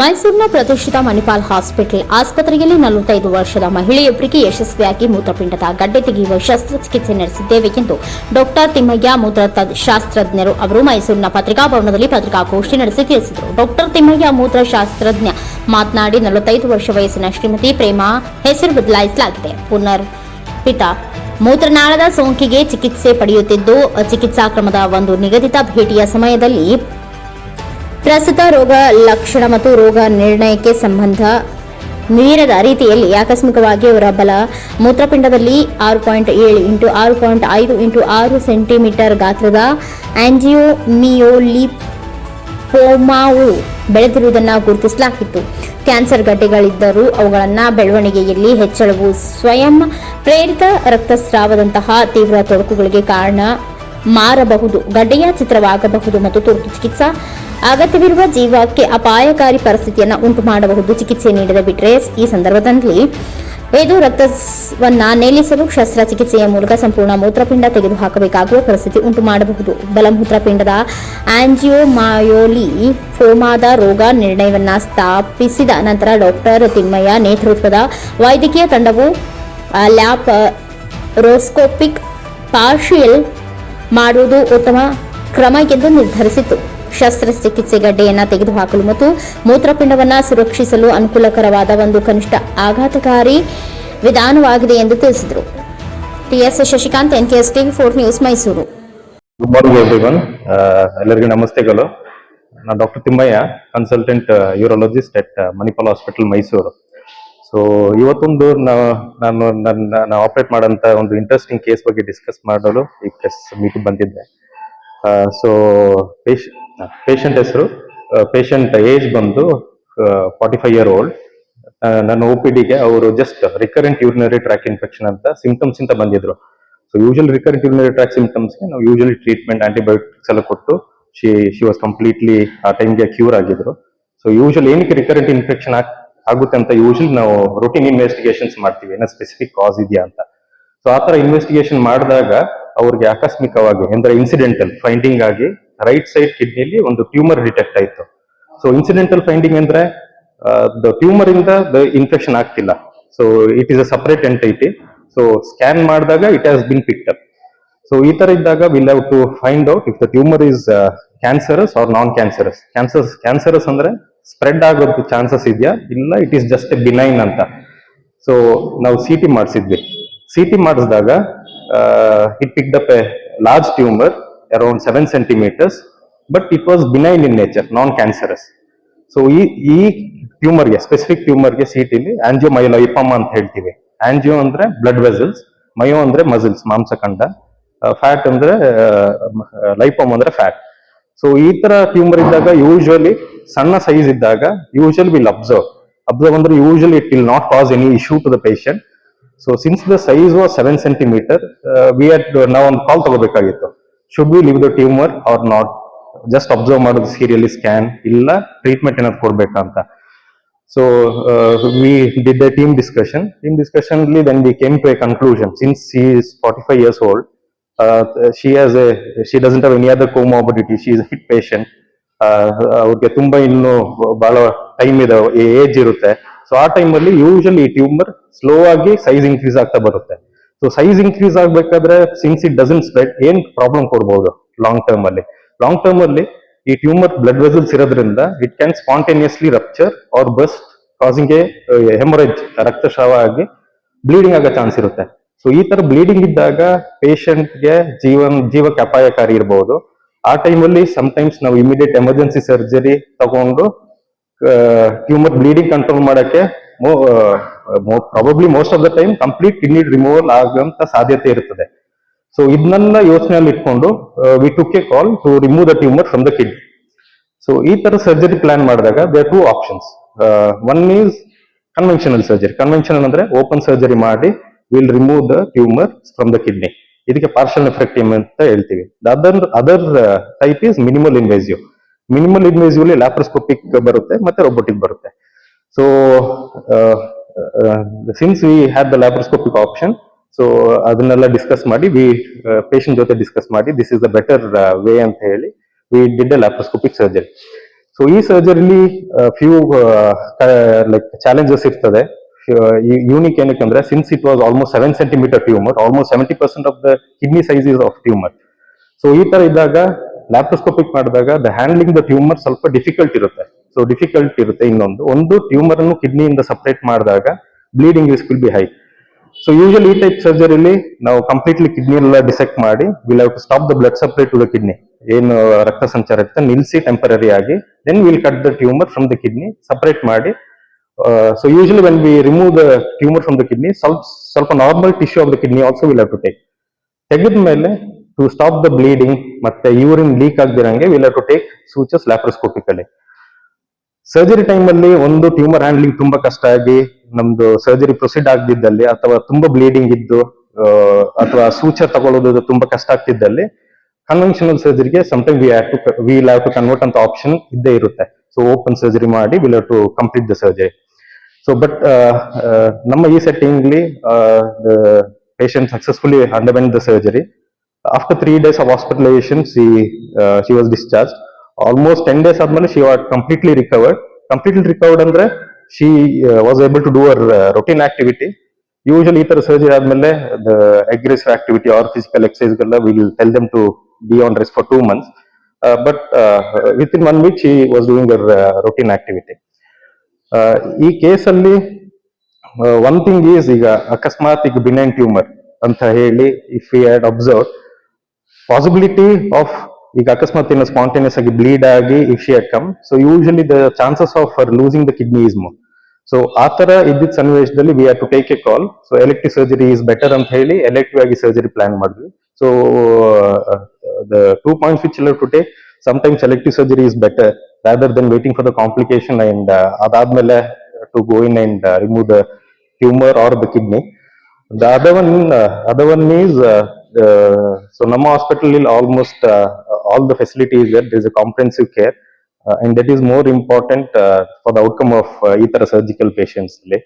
ಮೈಸೂರಿನ ಪ್ರತಿಷ್ಠಿತ ಮಣಿಪಾಲ್ ಹಾಸ್ಪಿಟಲ್ ಆಸ್ಪತ್ರೆಯಲ್ಲಿ ನಲವತ್ತೈದು ವರ್ಷದ ಮಹಿಳೆಯೊಬ್ಬರಿಗೆ ಯಶಸ್ವಿಯಾಗಿ ಮೂತ್ರಪಿಂಡದ ಗಡ್ಡೆ ತೆಗೆಯುವ ಶಸ್ತ್ರಚಿಕಿತ್ಸೆ ನಡೆಸಿದ್ದೇವೆ ಎಂದು ಡಾಕ್ಟರ್ ತಿಮ್ಮಯ್ಯ ಮೂತ್ರ ಶಾಸ್ತ್ರಜ್ಞರು ಅವರು ಮೈಸೂರಿನ ಪತ್ರಿಕಾಭವನದಲ್ಲಿ ಪತ್ರಿಕಾಗೋಷ್ಠಿ ನಡೆಸಿ ತಿಳಿಸಿದರು. ಡಾಕ್ಟರ್ ತಿಮ್ಮಯ್ಯ ಮೂತ್ರ ಶಾಸ್ತ್ರಜ್ಞ ಮಾತನಾಡಿ, ನಲವತ್ತೈದು ವರ್ಷ ವಯಸ್ಸಿನ ಶ್ರೀಮತಿ ಪ್ರೇಮಾ ಹೆಸರು ಬದಲಾಯಿಸಲಾಗಿದೆ. ಪುನರ್ ಪಿತ ಮೂತ್ರನಾಳದ ಸೋಂಕಿಗೆ ಚಿಕಿತ್ಸೆ ಪಡೆಯುತ್ತಿದ್ದು ಚಿಕಿತ್ಸಾ ಕ್ರಮದ ಒಂದು ನಿಗದಿತ ಭೇಟಿಯ ಸಮಯದಲ್ಲಿ ಪ್ರಸ್ತುತ ರೋಗ ಲಕ್ಷಣ ಮತ್ತು ರೋಗ ನಿರ್ಣಯಕ್ಕೆ ಸಂಬಂಧ ಮೀರದ ರೀತಿಯಲ್ಲಿ ಆಕಸ್ಮಿಕವಾಗಿ ಅವರ ಬಲ ಮೂತ್ರಪಿಂಡದಲ್ಲಿ ಆರು ಪಾಯಿಂಟ್ ಏಳು ಇಂಟು ಆರು ಪಾಯಿಂಟ್ ಐದು ಇಂಟು ಆರು ಸೆಂಟಿಮೀಟರ್ ಗಾತ್ರದ ಆಂಜಿಯೋಮಿಯೋಲಿಪೋಮಾವು ಬೆಳೆದಿರುವುದನ್ನು ಗುರುತಿಸಲಾಗಿತ್ತು. ಕ್ಯಾನ್ಸರ್ ಗಡ್ಡೆಗಳಿದ್ದರೂ ಅವುಗಳನ್ನು ಬೆಳವಣಿಗೆಯಲ್ಲಿ ಹೆಚ್ಚಳವು ಸ್ವಯಂ ಪ್ರೇರಿತ ರಕ್ತಸ್ರಾವದಂತಹ ತೀವ್ರ ತೊಡಕುಗಳಿಗೆ ಕಾರಣ ಮಾರಬಹುದು. ಗಡ್ಡೆಯ ಚಿತ್ರವಾಗಬಹುದು ಮತ್ತು ತುರ್ತು ಚಿಕಿತ್ಸಾ ಅಗತ್ಯವಿರುವ ಜೀವಕ್ಕೆ ಅಪಾಯಕಾರಿ ಪರಿಸ್ಥಿತಿಯನ್ನು ಉಂಟು ಮಾಡಬಹುದು ಚಿಕಿತ್ಸೆ ನೀಡಿದ ಬಿಟ್ರೆ ಈ ಸಂದರ್ಭದಲ್ಲಿ ಇದು ರಕ್ತವನ್ನ ನಿಲ್ಲಿಸಲು ಶಸ್ತ್ರಚಿಕಿತ್ಸೆಯ ಮೂಲಕ ಸಂಪೂರ್ಣ ಮೂತ್ರಪಿಂಡ ತೆಗೆದುಹಾಕಬೇಕಾಗುವ ಪರಿಸ್ಥಿತಿ ಉಂಟು ಮಾಡಬಹುದು ಬಲಮೂತ್ರಪಿಂಡದ ಆಂಜಿಯೋಮಾಯೋಲಿ ಫೋಮಾದ ರೋಗ ನಿರ್ಣಯವನ್ನು ಸ್ಥಾಪಿಸಿದ ನಂತರ ಡಾಕ್ಟರ್ ತಿಮ್ಮಯ್ಯ ನೇತೃತ್ವದ ವೈದ್ಯಕೀಯ ತಂಡವು ಲ್ಯಾಪ್ ರೋಸ್ಕೋಪಿಕ್ ಪಾರ್ಷಿಯಲ್ ಮಾಡುವುದು ಉತ್ತಮ ಕ್ರಮ ಎಂದು ನಿರ್ಧರಿಸಿತು ಶಸ್ತ್ರಚಿಕಿತ್ಸೆ ಗಡ್ಡೆಯನ್ನು ತೆಗೆದುಹಾಕಲು ಮತ್ತು ಮೂತ್ರಪಿಂಡವನ್ನು ಸುರಕ್ಷಿಸಲು ಅನುಕೂಲಕರವಾದ ಒಂದು ಕನಿಷ್ಠ ಆಘಾತಕಾರಿ ವಿಧಾನವಾಗಿದೆ ಎಂದು ತಿಳಿಸಿದರು. TS Shashikanth, NKS TV four news Mysuru. Good morning everyone ಎಲ್ಲರಿಗೂ ನಮಸ್ತೆಗಳು ನಾನು doctor Thimmaiah consultant urologist at Manipal hospital Mysuru. So ಇವತ್ತೊಂದು ನಾನು, ನನ್ನ ಆಪರೇಟ್ ಮಾಡೋಂಥ ಒಂದು ಇಂಟ್ರೆಸ್ಟಿಂಗ್ ಕೇಸ್ ಬಗ್ಗೆ ಡಿಸ್ಕಸ್ ಮಾಡಲು ಈ ಪ್ರೆಸ್ ಮೀಟಿಂಗ್ ಬಂದಿದ್ದೆ. ಸೊ ಪೇಶ್ ಪೇಷಂಟ್ ಹೆಸರು ಪೇಷಂಟ್ ಏಜ್ ಬಂದು ಫಾರ್ಟಿ ಫೈವ್ ಇಯರ್ ಓಲ್ಡ್ ನನ್ನ ಒ ಪಿ ಡಿಗೆ ಅವರು just recurrent urinary tract infection ಅಂತ ಸಿಂಪ್ಟಮ್ಸ್ ಇಂದ ಬಂದಿದ್ರು. So usual recurrent urinary tract ಸಿಂಪ್ಟಮ್ಸ್ಗೆ ನಾವು ಯೂಶಲಿ ಟ್ರೀಟ್ಮೆಂಟ್ ಆಂಟಿಬಯೋಟಿಕ್ಸ್ ಎಲ್ಲ ಕೊಟ್ಟು ಶಿ ಶಿ ವಾಸ್ ಕಂಪ್ಲೀಟ್ಲಿ ಆ ಟೈಮ್ಗೆ ಕ್ಯೂರ್ ಆಗಿದ್ರು. ಸೊ ಯೂಶಲ್ ಏನಕ್ಕೆ ರಿಕರೆಂಟ್ ಇನ್ಫೆಕ್ಷನ್ ಆಗುತ್ತೆ ಅಂತ ಯೂಶಲಿ ನಾವು ರೊಟೀನ್ ಇನ್ವೆಸ್ಟಿಗೇಷನ್ಸ್ ಮಾಡ್ತೀವಿ. ಏನೋ ಸ್ಪೆಸಿಫಿಕ್ ಕಾಸ್ ಇದೆಯಾ ಅಂತ. ಸೊ ಆ ತರ ಇನ್ವೆಸ್ಟಿಗೇಷನ್ ಮಾಡಿದಾಗ ಅವ್ರಿಗೆ ಆಕಸ್ಮಿಕವಾಗಿ, ಅಂದ್ರೆ ಇನ್ಸಿಡೆಂಟಲ್ ಫೈಂಡಿಂಗ್ ಆಗಿ ರೈಟ್ ಸೈಡ್ ಕಿಡ್ನಿಲಿ ಒಂದು ಟ್ಯೂಮರ್ ಡಿಟೆಕ್ಟ್ ಆಯಿತು. ಸೊ ಇನ್ಸಿಡೆಂಟಲ್ ಫೈಂಡಿಂಗ್ ಅಂದ್ರೆ ದ ಟ್ಯೂಮರ್ ಇಂದ ದ ಇನ್ಫೆಕ್ಷನ್ ಆಗ್ತಿಲ್ಲ. So it is a separate entity so scan ಮಾಡಿದಾಗ it has been picked up so ಈ ತರ ಇದ್ದಾಗ will have to find out if the tumour is cancerous or non cancerous cancers cancerous ಅಂದ್ರೆ spread ಆಗೋದು chances ಇದೆಯಾ? ಇಲ್ಲ it is just benign ಅಂತ. So ನಾವು ಸಿ ಟಿ ಮಾಡಿಸಿದ್ವಿ. ಸಿ ಟಿ ಮಾಡಿಸಿದಾಗ it picked up a large tumour around seven centimetres but it was benign in nature non cancerous so ಈ ಈ ಟ್ಯೂಮರ್ಗೆ ಸ್ಪೆಸಿಫಿಕ್ ಟ್ಯೂಮರ್ಗೆ ಸಿಟಿಲಿ ಆಂಜಿಯೋ ಮಯೋಲೈಪಮ ಅಂತ ಹೇಳ್ತೀವಿ. ಆಂಜಿಯೋ ಅಂದ್ರೆ ಬ್ಲಡ್ ವೆಸಲ್ಸ್ ಮಯೋ ಅಂದ್ರೆ ಮಸಲ್ಸ್ ಮಾಂಸಖಂಡ ಫ್ಯಾಟ್ ಅಂದ್ರೆ ಲೈಪಮ್ ಅಂದ್ರೆ ಫ್ಯಾಟ್ ಸೊ ಈ ತರ ಟ್ಯೂಮರ್ ಇದ್ದಾಗ ಯೂಶುವಲಿ ಸಣ್ಣ ಸೈಜ್ ಇದ್ದಾಗ ಯೂಶುವಲಿ ವಿಲ್ ಅಬ್ಸರ್ವ್ ಅಬ್ಸರ್ವ್ ಅಂದ್ರೆ usually it will not cause any issue to the patient so since the size was seven centimetre we had ನಾವು ಒಂದು call ತಗೋಬೇಕಾಗಿತ್ತು. Should we leave the tumour or not just observe ಮಾಡೋದು serially scan ಇಲ್ಲ treatment ಏನಾದ್ರು ಕೊಡ್ಬೇಕಂತ so we did the team discussion team discussion ಅಲ್ಲಿ then we came to a conclusion since she is forty five years old she has a she doesn't have any other comorbidity she is hit patient ಅವ್ರಿಗೆ ತುಂಬಾ ಇನ್ನು ಬಹಳ time ಇದೆ, age ಇರುತ್ತೆ. So ಆ ಟೈಮಲ್ಲಿ usually ಈ ಟ್ಯೂಮರ್ ಸ್ಲೋ ಆಗಿ ಸೈಜ್ ಇನ್ಕ್ರೀಸ್ ಆಗ್ತಾ ಬರುತ್ತೆ. ಸೊ ಸೈಜ್ ಇನ್ಕ್ರೀಸ್ ಆಗ್ಬೇಕಾದ್ರೆ ಸಿನ್ಸ್ ಇಟ್ ಡಸನ್ ಸ್ಪ್ರೆಡ್ ಏನ್ ಪ್ರಾಬ್ಲಮ್ ಕೊಡ್ಬೋದು ಲಾಂಗ್ ಟರ್ಮ್ ಅಲ್ಲಿ? ಲಾಂಗ್ ಟರ್ಮ್ ಅಲ್ಲಿ ಈ ಟ್ಯೂಮರ್ ಬ್ಲಡ್ ವೆಸಲ್ಸ್ ಇರೋದ್ರಿಂದ it can spontaneously rupture or burst causing a haemorrhage ರಕ್ತಸ್ರಾವ ಆಗಿ ಬ್ಲೀಡಿಂಗ್ ಆಗೋ ಚಾನ್ಸ್ ಇರುತ್ತೆ. ಸೊ ಈ ತರ ಬ್ಲೀಡಿಂಗ್ ಇದ್ದಾಗ ಪೇಷಂಟ್ಗೆ ಜೀವನ್, ಜೀವಕ್ಕೆ ಅಪಾಯಕಾರಿ ಇರಬಹುದು ಆ ಟೈಮಲ್ಲಿ ಟೈಮ್ಸ್ ನಾವು ಇಮಿಡಿಯೇಟ್ ಎಮರ್ಜೆನ್ಸಿ ಸರ್ಜರಿ ತಗೊಂಡು ಟ್ಯೂಮರ್ ಬ್ಲೀಡಿಂಗ್ ಕಂಟ್ರೋಲ್ ಮಾಡಕ್ಕೆ probably most of the time complete kidney removal ಆಗುವಂತ ಸಾಧ್ಯತೆ ಇರುತ್ತದೆ ಸೊ ಇದನ್ನೆಲ್ಲ ಯೋಚನೆಯಲ್ಲಿ ಇಟ್ಕೊಂಡು we took a call to remove the tumour from the kidney so ಈ ತರ ಸರ್ಜರಿ ಪ್ಲಾನ್ ಮಾಡಿದಾಗ there two options one is conventional surgery conventional ಅಂದ್ರೆ ಓಪನ್ ಸರ್ಜರಿ ಮಾಡಿ will remove the tumour from the kidney ಇದಕ್ಕೆ partial nephrectomy ಅಂತ ಹೇಳ್ತೀವಿ. Other other type is minimal invasive minimal invasively laparoscopic ಬರುತ್ತೆ, ಮತ್ತೆ ರೋಬೋಟಿಕ್ ಬರುತ್ತೆ. So since we had the laparoscopic option so ಅದನ್ನೆಲ್ಲ discuss ಮಾಡಿ ವಿ ಪೇಷಂಟ್ ಜೊತೆ ಡಿಸ್ಕಸ್ ಮಾಡಿ this is the better way ಅಂತ ಹೇಳಿ we did a laparoscopic surgery so ಈ ಸರ್ಜರಿಲಿ ಫ್ಯೂ ಲೈಕ್ ಚಾಲೆಂಜಸ್ ಇರ್ತದೆ. ಯೂನಿಕ್ ಏನಕ್ಕೆ ಅಂದ್ರೆ since it was almost seven centimetre tumour almost seventy percent of the kidney size of tumour so ಈ ತರ ಇದ್ದಾಗ ಲ್ಯಾಪ್ರೋಸ್ಕೋಪಿಕ್ ಮಾಡಿದಾಗ ದ ಹ್ಯಾಂಡ್ಲಿಂಗ್ ದ ಟ್ಯೂಮರ್ ಸ್ವಲ್ಪ ಡಿಫಿಕಲ್ಟ್ ಇರುತ್ತೆ. ಸೊ ಡಿಫಿಕಲ್ಟ್ ಇರುತ್ತೆ ಇನ್ನೊಂದು. ಒಂದು ಟ್ಯೂಮರ್ ಅನ್ನು ಕಿಡ್ನಿಯಿಂದ ಸಪ್ರೇಟ್ ಮಾಡಿದಾಗ bleeding risk will be high so usually ಈ ಟೈಪ್ ಸರ್ಜರಿಲಿ ನಾವು ಕಂಪ್ಲೀಟ್ಲಿ ಕಿಡ್ನಿ ಎಲ್ಲ ಡಿಸೆಕ್ಟ್ ಮಾಡಿ will have to stop the blood separate to the kidney ಏನು ರಕ್ತ ಸಂಚಾರ ಇರುತ್ತೆ, ನಿಲ್ಸಿ ಟೆಂಪರರಿ ಆಗಿ then will cut the tumour from the kidney separate ಮಾಡಿ so usually when we remove the tumour from the kidney ಸ್ವಲ್ಪ ಸ್ವಲ್ಪ normal tissue of the kidney also will have to take ತೆಗೆದ ಮೇಲೆ ಟು ಸ್ಟಾಪ್ ದ ಬ್ಲೀಡಿಂಗ್ ಮತ್ತೆ urine leak ಆಗದಿರಂಗೆ will to take ಸೂಚಸ್ laparoscopically surgery time ಅಲ್ಲಿ ಒಂದು tumour handling ತುಂಬಾ ಕಷ್ಟ ಆಗಿ, ನಮ್ದು ಸರ್ಜರಿ ಪ್ರೊಸೀಡ್ ಆಗದಿದ್ದಲ್ಲಿ ಅಥವಾ ತುಂಬಾ ಬ್ಲೀಡಿಂಗ್ ಇದ್ದು ಅಥವಾ ಸೂಚ ತಗೊಳ್ಳೋದು ತುಂಬಾ ಕಷ್ಟ ಆಗ್ತಿದ್ದಲ್ಲಿ conventional ಸರ್ಜರಿಗೆ time we have to we have to convert ಅಂತ ಆಪ್ಷನ್ ಇದ್ದೇ ಇರುತ್ತೆ. ಸೊ ಓಪನ್ ಸರ್ಜರಿ ಮಾಡಿ will have to complete the surgery so but ನಮ್ಮ ಈ ಸೆಟ್ಟಿಂಗ್ಲಿ patient successfully underwent the surgery after three days of hospitalisation she she was discharge almost ten days ಆದ್ಮೇಲೆ she what completely recovered completely recovered ಅಂದ್ರೆ she was able to do our routine activity usually ಈ ತರ surgery ಆದ್ಮೇಲೆ aggressive activity or physical exercise will tell them to be on rest for two months but within one week she was doing our routine activity ಈ ಕೇಸಲ್ಲಿ one thing is ಈಗ ಅಕಸ್ಮಾತ್ ಈಗ benign tumour ಅಂತ ಹೇಳಿ if you had observe possibility of ಈಗ ಅಕಸ್ಮಾತ್ ಇನ್ನು ಸ್ಪಾಂಟೇನಿಯಸ್ ಆಗಿ ಬ್ಲೀಡ್ ಆಗಿ if she come so usually the chances of for losing the kidney is more so ಆ ತರ ಇದ್ದಿದ್ದ ಸನ್ನಿವೇಶದಲ್ಲಿ we have to take a call so elective surgery is better ಅಂತ ಹೇಳಿ ಎಲೆಕ್ಟಿವ್ ಆಗಿ ಸರ್ಜರಿ ಪ್ಲಾನ್ ಮಾಡಿದ್ವಿ. So the two points which to take sometimes elective surgery is better rather than waiting for the complication and ಅದಾದ್ಮೇಲೆ to go in and remove the tumour or the kidney the other one other one one is, uh, uh, so Nama Hospital is almost uh, all the facilities there. There is a comprehensive care, uh, and that is more important uh, for the outcome of uh, either surgical patients. really.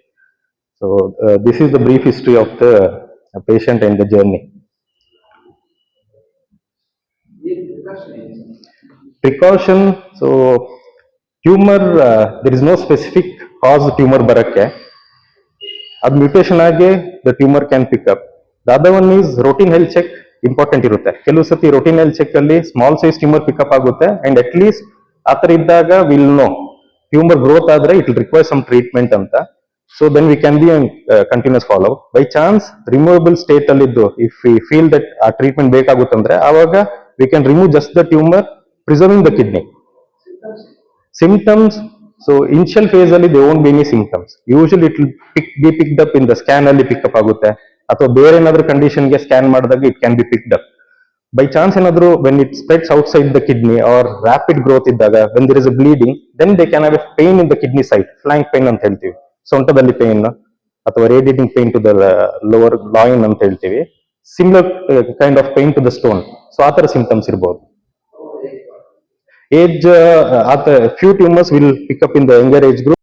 So uh, this is the brief history of the uh, patient and the journey. Precaution. So tumor, uh, there is no specific cause tumor ಬರಕ್ಕೆ ಅದು mutation ಆಗಿ the tumour can pick up The other one is routine health check important ಇರುತ್ತೆ. ಕೆಲವು ಸತಿ routine health check ಅಲ್ಲಿ small size tumour pickup ಆಗುತ್ತೆ. And at least ಆತರ ಇದ್ದಾಗ ವಿಲ್ ನೋ ಟ್ಯೂಮರ್ ಗ್ರೋತ್ ಆದ್ರೆ ಇಟ್ ರಿಕ್ವೈರ್ ಸಮ್ ಟ್ರೀಟ್ಮೆಂಟ್ ಅಂತ. So then we can be continuous follow by chance removable state ಅಲ್ಲಿ ಇದ್ದು ಇಫ್ ವಿ ಫೀಲ್ ದಟ್ ಆ treatment ಬೇಕಾಗುತ್ತಂದ್ರೆ ಆವಾಗ we can remove just the tumour preserving the kidney symptoms so initial phase ಅಲ್ಲಿ they won't be any symptoms usually it pick be picked up in the scan ಅಲ್ಲಿ pickup ಆಗುತ್ತೆ. ಅಥವಾ ಬೇರೆ ಏನಾದ್ರೂ ಕಂಡೀಷನ್ಗೆ ಸ್ಕ್ಯಾನ್ ಮಾಡಿದಾಗ it can be picked up by chance ಏನಾದ್ರು when it spreads outside the kidney or rapid growth ಇದ್ದಾಗ when there is a bleeding then they can have a pain in the kidney side flank pain ಅಂತ ಹೇಳ್ತೀವಿ. ಸೊಂಟದಲ್ಲಿ pain ಅಥವಾ radiating pain to the lower loin ಅಂತ ಹೇಳ್ತೀವಿ. Similar kind of pain to the stone so ಆ ತರ symptoms ಇರ್ಬೋದು. Age few at will pick up in the younger age group